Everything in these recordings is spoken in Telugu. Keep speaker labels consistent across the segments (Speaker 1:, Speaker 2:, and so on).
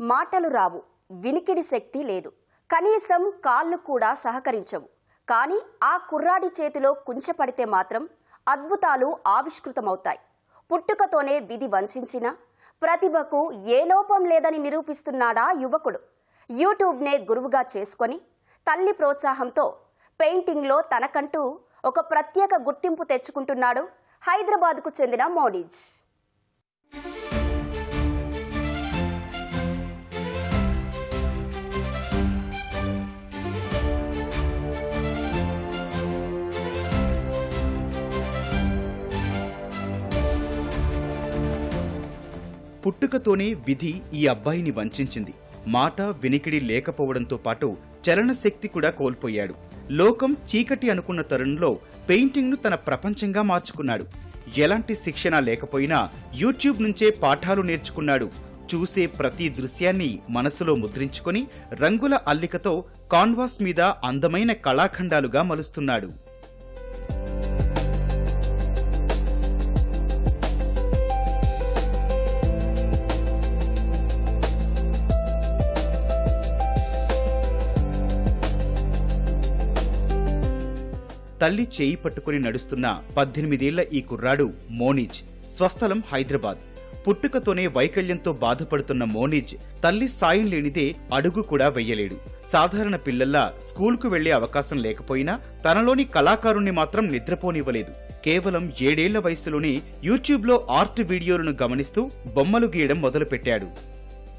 Speaker 1: మాటలు రావు వినికిడి శక్తి లేదు. కనీసం కాళ్ళు కూడా సహకరించవు. కానీ ఆ కుర్రాడి చేతిలో కుంచపడితే మాత్రం అద్భుతాలు ఆవిష్కృతమవుతాయి. పుట్టుకతోనే విధి వంచిన ప్రతిభకు ఏ లోపం లేదని నిరూపిస్తున్నాడా యువకుడు. యూట్యూబ్నే గురువుగా చేసుకొని తల్లి ప్రోత్సాహంతో పెయింటింగ్లో తనకంటూ ఒక ప్రత్యేక గుర్తింపు తెచ్చుకుంటున్నాడు హైదరాబాద్కు చెందిన మోడీజ్.
Speaker 2: పుట్టుకతోనే విధి ఈ అబ్బాయిని వంచింది మాట వినికిడి లేకపోవడంతో పాటు చలనశక్తి కూడా కోల్పోయాడు. లోకం చీకటి అనుకున్న తరుణంలో పెయింటింగ్ను తన ప్రపంచంగా మార్చుకున్నాడు. ఎలాంటి శిక్షణ లేకపోయినా యూట్యూబ్ నుంచే పాఠాలు నేర్చుకున్నాడు. చూసే ప్రతి దృశ్యాన్ని మనసులో ముద్రించుకొని రంగుల అల్లికతో కాన్వాస్ మీద అందమైన కళాఖండాలుగా మలుస్తున్నాడు. తల్లి చేయి పట్టుకుని నడుస్తున్న పద్దెనిమిదేళ్ళ ఈ కుర్రాడు మోనిజ్. స్వస్థలం హైదరాబాద్. పుట్టుకతోనే వైకల్యంతో బాధపడుతున్న మోనిజ్ తల్లి సాయం లేనిదే అడుగు కూడా వెయ్యలేడు సాధారణ పిల్లల్లా స్కూల్కు వెళ్ళే అవకాశం లేకపోయినా తనలోని కళాకారుణ్ణి మాత్రం నిద్రపోనివ్వలేదు. కేవలం ఏడేళ్ళ వయసులోనే యూట్యూబ్లో ఆర్ట్ వీడియోలను గమనిస్తూ బొమ్మలు గీయడం మొదలుపెట్టాడు.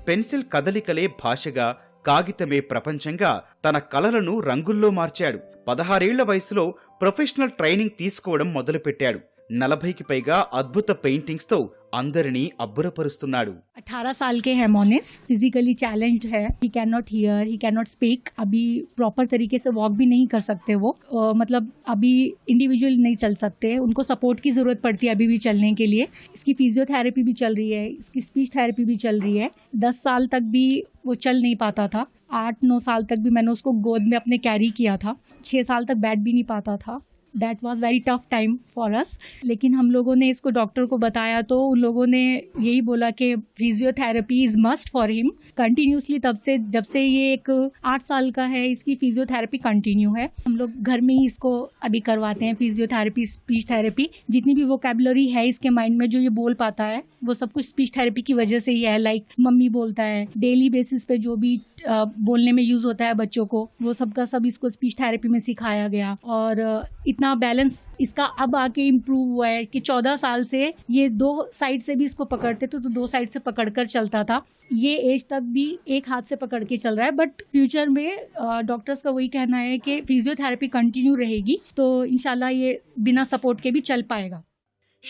Speaker 2: పెన్సిల్ కదలికలే భాషగా కాగితమే ప్రపంచంగా తన కలలను రంగుల్లో మార్చాడు. పదహారేళ్ళ వయసులో ప్రొఫెషనల్ ట్రైనింగ్ తీసుకోవడం మొదలుపెట్టాడు. నలభైకి పైగా అద్భుత పెయింటింగ్స్ తో అందరినీ అబ్బురపరుస్తున్నాడు
Speaker 3: 18 साल के है मोनिस फिजिकली चैलेंज है he can not hear he can not speak अभी प्रॉपर तरीके से वॉक भी नहीं कर सकते वो अ, मतलब अभी इंडिविजुअल नहीं चल सकते उनको सपोर्ट की ज़रूरत पड़ती है अभी भी चलने के लिए इसकी फिजियोथेरेपी भी चल रही है इसकी स्पीच थेरेपी भी चल रही है दस साल तक भी वो चल नहीं पाता था आठ नौ साल तक भी मैंने उसको गोद में अपने कैरी किया था छः साल तक बैठ भी नहीं पाता था That was very tough time for us लेकिन हम लोगों ने इसको डॉक्टर को बताया तो उन लोगों ने यही बोला कि physiotherapy is must for him continuously तब से जब से ये एक आठ साल का है इसकी फिजियोथेरेपी कंटिन्यू है। हम लोग घर में ही इसको अभी करवाते हैं फिजियोथेरेपी स्पीच थेरेपी जितनी भी वोकेबलरी है इसके माइंड में जो ये बोल पाता है वो सब कुछ स्पीच थेरेपी की वजह से ही है। लाइक like, मम्मी बोलता है डेली बेसिस पे जो भी बोलने में यूज़ होता है बच्चों को वो सबका सब इसको स्पीच थेरेपी में सिखाया गया। और अ, इतना बैलेंस इसका अब आके इम्प्रूव हुआ है कि चौदह साल से ये दो साइड से भी इसको पकड़ते थे तो दो साइड से पकड़कर चलता था। ये एज तक भी एक हाथ से पकड़ के चल रहा है बट फ्यूचर में डॉक्टर्स का वही कहना है कि फिजियोथेरेपी कंटिन्यू रहेगी तो इनशाला ये बिना सपोर्ट के भी चल पाएगा।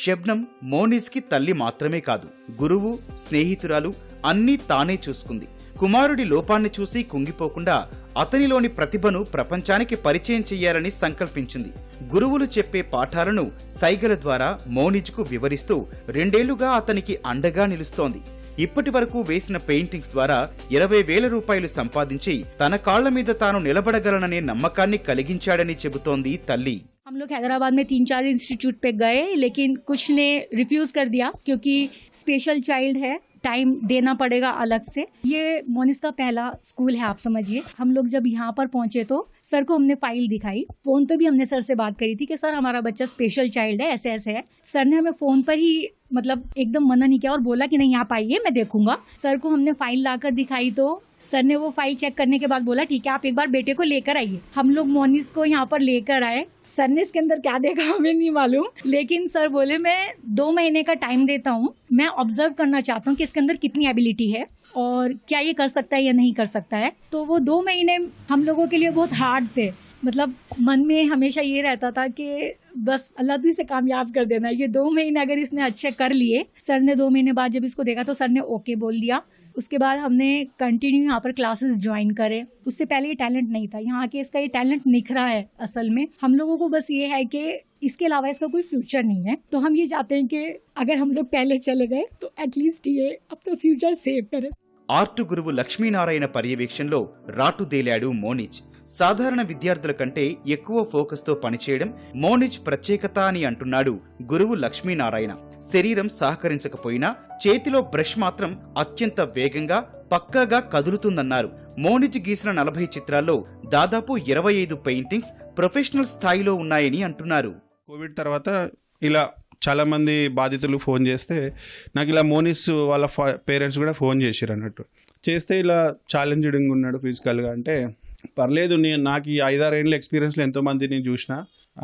Speaker 2: షబ్నం మోనిస్కి తల్లి మాత్రమే కాదు గురువు స్నేహితురాలు అన్నీ తానే చూసుకుంది. కుమారుడి లోపాన్ని చూసి కుంగిపోకుండా అతనిలోని ప్రతిభను ప్రపంచానికి పరిచయం చెయ్యాలని సంకల్పించింది. గురువులు చెప్పే పాఠాలను సైగల ద్వారా మోనిజ్కు వివరిస్తూ రెండేళ్ళుగా అతనికి అండగా నిలుస్తోంది. ఇప్పటి వరకు వేసిన పెయింటింగ్స్ ద్వారా ఇరవై వేల రూపాయలు సంపాదించి తన కాళ్ళ మీద తాను నిలబడగలననే నమ్మకాన్ని కలిగించాడని చెబుతోంది తల్లి.
Speaker 3: हम लोग हैदराबाद में तीन चार इंस्टीट्यूट पे गए, लेकिन कुछ ने रिफ्यूज कर दिया, क्योंकि स्पेशल चाइल्ड है टाइम देना पड़ेगा अलग से। ये मोनिस का पहला स्कूल है, आप समझिए। हम लोग जब यहाँ पर पहुँचे तो सर को हमने फ़ाइल दिखाई। फ़ोन पे भी हमने सर से बात करी थी कि सर, हमारा बच्चा स्पेशल चाइल्ड है, ऐसे ऐसे है। सर ने हमें फ़ोन पर ही मतलब एकदम मना नहीं किया और बोला कि नहीं, आप आइए, मैं देखूँगा। सर को हमने फ़ाइल लाकर दिखाई तो सर ने वो फ़ाइल चेक करने के बाद बोला, ठीक है, आप एक बार बेटे को लेकर आइए। हम लोग मोनिस को यहाँ पर लेकर आए। सर ने इसके अंदर क्या देखा हमें नहीं मालूम। लेकिन सर बोले, मैं दो महीने का टाइम देता हूँ। मैं ऑब्ज़र्व करना चाहता हूँ कि इसके अंदर कितनी एबिलिटी है और क्या ये कर सकता है या नहीं कर सकता है। तो वो दो महीने हम लोगों के लिए बहुत हार्ड थे। मतलब मन में हमेशा ये रहता था कि बस अल्लाह तू इसे कामयाब कर देना ये दो महीने अगर इसने अच्छे कर लिए सर ने दो महीने बाद जब इसको देखा तो सर ने ओके बोल दिया उसके बाद हमने कंटिन्यू यहाँ पर क्लासेस ज्वाइन करे उससे पहले ये टैलेंट नहीं था यहाँ के इसका ये टैलेंट निखरा है असल में हम लोगों को बस ये है कि इसके अलावा इसका कोई फ्यूचर नहीं है तो हम ये चाहते हैं कि अगर हम लोग पहले चले गए तो एटलीस्ट ये अपना फ्यूचर सेव करे
Speaker 2: ఆర్టు గురువు లక్ష్మీనారాయణ పర్యవేక్షణలో రాటుదేలాడు మోనిజ్ సాధారణ విద్యార్థుల కంటే ఎక్కువ ఫోకస్తో పనిచేయడం మోనిజ్ ప్రత్యేకత అని అంటున్నాడు గురువు లక్ష్మీనారాయణ. శరీరం సహకరించకపోయినా చేతిలో బ్రష్ మాత్రం అత్యంత వేగంగా పక్కాగా కదులుతుందన్నారు. మోనిజ్ గీసిన నలభై చిత్రాల్లో దాదాపు ఇరవై ఐదు పెయింటింగ్స్ ప్రొఫెషనల్ స్థాయిలో ఉన్నాయని అంటున్నారు.
Speaker 4: కోవిడ్ తర్వాత ఇలా చాలా మంది బాధితులు ఫోన్ చేస్తే నాకు ఇలా మోనిస్ వాళ్ళ పేరెంట్స్ కూడా ఫోన్ చేశారు అన్నట్టు చేస్తే ఇలా ఛాలెంజింగ్ ఉన్నాడు ఫిజికల్గా అంటే పర్లేదు నేను నాకు ఈ ఐదారేళ్ళ ఎక్స్పీరియన్స్లో ఎంతోమంది నేను చూసిన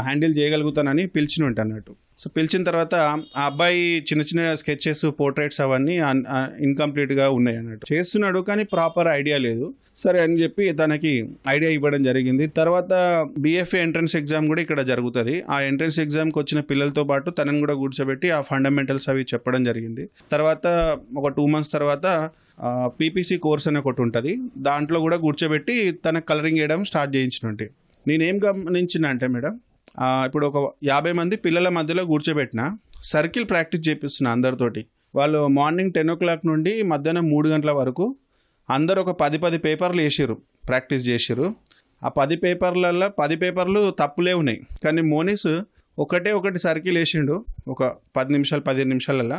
Speaker 4: హ్యాండిల్ చేయగలుగుతానని పిలిచిన ఉంటాను అన్నట్టు. సో పిలిచిన తర్వాత ఆ అబ్బాయి చిన్న చిన్న స్కెచెస్ పోర్ట్రేట్స్ అవన్నీ ఇన్కంప్లీట్గా ఉన్నాయి అన్నట్టు. చేస్తున్నాడు కానీ ప్రాపర్ ఐడియా లేదు. సరే అని చెప్పి తనకి ఐడియా ఇవ్వడం జరిగింది. తర్వాత బీఎఫ్ఏ ఎంట్రన్స్ ఎగ్జామ్ కూడా ఇక్కడ జరుగుతుంది. ఆ ఎంట్రన్స్ ఎగ్జామ్కి వచ్చిన పిల్లలతో పాటు తనని కూడా కూర్చోబెట్టి ఆ ఫండమెంటల్స్ అవి చెప్పడం జరిగింది. తర్వాత ఒక టూ మంత్స్ తర్వాత పీపీసీ కోర్స్ అని ఒకటి ఉంటుంది. దాంట్లో కూడా కూర్చోబెట్టి తన కలరింగ్ వేయడం స్టార్ట్ చేయించినట్టు. నేనేం గమనించిన అంటే మేడం ఇప్పుడు ఒక యాభై మంది పిల్లల మధ్యలో కూర్చోబెట్టిన సర్కిల్ ప్రాక్టీస్ చేపిస్తున్నా అందరితోటి. వాళ్ళు మార్నింగ్ టెన్ ఓ క్లాక్ నుండి మధ్యాహ్నం మూడు గంటల వరకు అందరు ఒక పది పది పేపర్లు వేసారు ప్రాక్టీస్ చేసారు ఆ పది పేపర్లలో పది పేపర్లు తప్పులే ఉన్నాయి. కానీ మోనిస్ ఒకటే ఒకటి సర్కిల్ వేసిండు ఒక పది నిమిషాలు పదిహేను నిమిషాలలో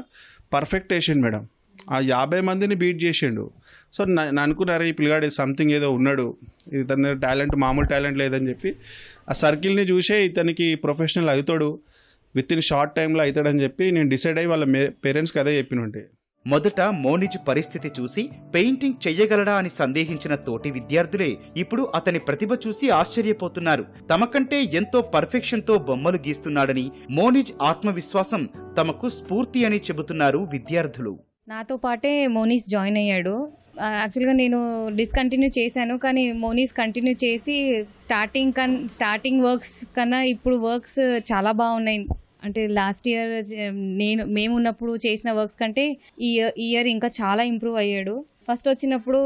Speaker 4: పర్ఫెక్ట్ వేసిండు మేడం. ఆ యాభై మందిని బీట్ చేసిండు. సో నా- నేను అనుకున్నారా ఈ పిల్లగాడు సంథింగ్ ఏదో ఉన్నాడు. ఇతని టాలెంట్ మామూలు టాలెంట్ లేదని చెప్పి ఆ సర్కిల్ని చూసే ఇతనికి ప్రొఫెషనల్ అవుతాడు. విత్ ఇన్ షార్ట్ టైంలో అవుతాడని చెప్పి నేను డిసైడ్ అయ్యి వాళ్ళ పేరెంట్స్కి అదే చెప్పినుంటే
Speaker 2: మొదట మోనిజ్ పరిస్థితి చూసి పెయింటింగ్ చెయ్యగలడా అని సందేహించిన తోటి విద్యార్థులే ఇప్పుడు అతని ప్రతిభ చూసి ఆశ్చర్యపోతున్నారు. తమకంటే ఎంతో పర్ఫెక్షన్తో బొమ్మలు గీస్తున్నాడని మోనిజ్ ఆత్మవిశ్వాసం తమకు స్ఫూర్తి అని చెబుతున్నారు విద్యార్థులు.
Speaker 5: నాతో పాటే మోనీస్ జాయిన్ అయ్యాడు. యాక్చువల్గా నేను డిస్కంటిన్యూ చేశాను కానీ మోనీస్ కంటిన్యూ చేసి స్టార్టింగ్ కన్ స్టార్టింగ్ వర్క్స్ కన్నా ఇప్పుడు వర్క్స్ చాలా బాగున్నాయి. అంటే లాస్ట్ ఇయర్ నేను మేము ఉన్నప్పుడు చేసిన వర్క్స్ కంటే ఈ ఇయర్ ఈ ఇయర్ ఇంకా చాలా ఇంప్రూవ్ అయ్యాడు. ఫస్ట్ వచ్చినప్పుడు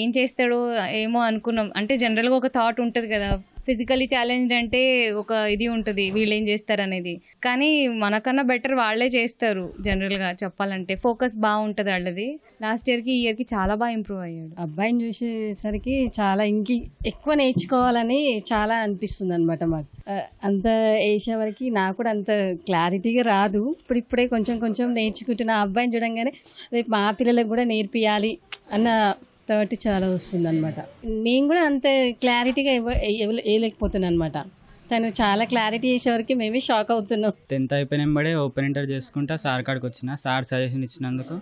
Speaker 5: ఏం చేస్తాడో ఏమో అనుకున్నాం. అంటే జనరల్గా ఒక థాట్ ఉంటుంది కదా ఫిజికలీ ఛాలెంజ్ అంటే ఒక ఇది ఉంటుంది వీళ్ళు ఏం చేస్తారు అనేది కానీ మనకన్నా బెటర్ వాళ్ళే చేస్తారు జనరల్గా చెప్పాలంటే. ఫోకస్ బాగుంటుంది వాళ్ళది. లాస్ట్ ఇయర్కి ఈ ఇయర్కి చాలా బాగా ఇంప్రూవ్ అయ్యాడు.
Speaker 6: అబ్బాయిని చూసేసరికి చాలా ఇంకి ఎక్కువ నేర్చుకోవాలని చాలా అనిపిస్తుంది అనమాట మాకు అంత వేసే వరకు నాకు కూడా అంత క్లారిటీగా రాదు. ఇప్పుడు ఇప్పుడే కొంచెం కొంచెం నేర్చుకుంటున్న. అబ్బాయిని చూడంగానే రేపు మా పిల్లలకు కూడా నేర్పియాలి అన్న థర్టీ చాలా వస్తుంది అనమాట నేను కూడా అంత క్లారిటీగా ఇవ్వ వేయలేకపోతున్నాను అనమాట తను చాలా క్లారిటీ చేసేవరకు మేమే షాక్ అవుతున్నాం.
Speaker 7: టెన్త్ అయిపోయిన బడే ఓపెన్ ఇంటర్ చేసుకుంటా సార్ కాడికి వచ్చిన సార్ సజెషన్ ఇచ్చినందుకు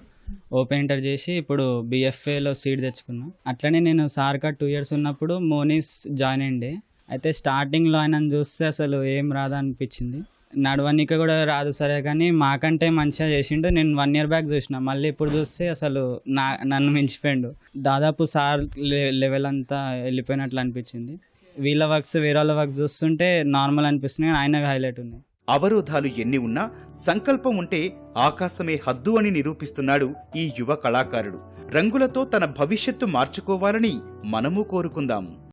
Speaker 7: ఓపెన్ ఇంటర్ చేసి ఇప్పుడు బీఎఫ్ఏలో సీట్ తెచ్చుకున్నా. అట్లనే నేను సార్ కాడ్ టూ ఇయర్స్ ఉన్నప్పుడు మోనీస్ జాయిన్ అయ్యిండే అయితే స్టార్టింగ్లో ఆయన చూస్తే అసలు ఏం రాదా అనిపించింది నడవనిక కూడా రాదు సరే కానీ మాకంటే మంచిగా చేసిండు. నేను వన్ ఇయర్ బ్యాక్ చూసిన. మళ్ళీ ఇప్పుడు చూస్తే అసలు నా నన్ను మించిపోయిండు. దాదాపు సార్ లెవెల్ అంతా వెళ్ళిపోయినట్లు అనిపించింది. వీళ్ళ వర్క్స్ వేరే వాళ్ళ వర్క్స్ చూస్తుంటే నార్మల్ అనిపిస్తుంది కానీ ఆయన హైలైట్ ఉన్నాయి.
Speaker 2: అవరోధాలు ఎన్ని ఉన్నా సంకల్పం ఉంటే ఆకాశమే హద్దు అని నిరూపిస్తున్నాడు ఈ యువ కళాకారుడు. రంగులతో తన భవిష్యత్తు మార్చుకోవాలని మనము కోరుకుందాం.